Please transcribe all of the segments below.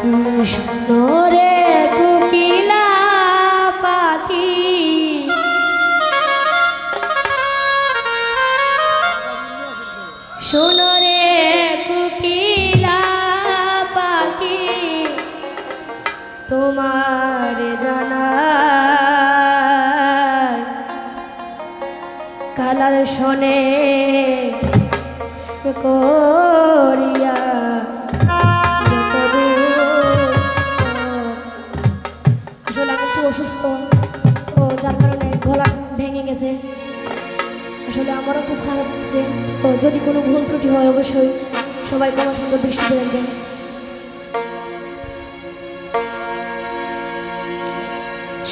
সোনরে কুকিলা পাখি। কুকিলা পাখি তোমার জানা কালার শোনে করিয়া আসলে আমারও খুব খারাপ লাগছে। যদি কোনো ভুল ত্রুটি হয় অবশ্যই সবাই কোনো সুন্দর দৃষ্টিতে রাখবেন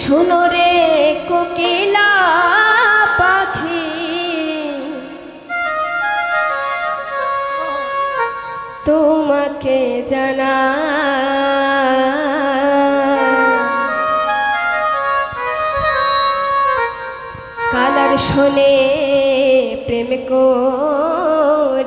শোনো রে কোকিলা পাখি। তোমাকে জানা। কালার শোনে প্রেম করিতে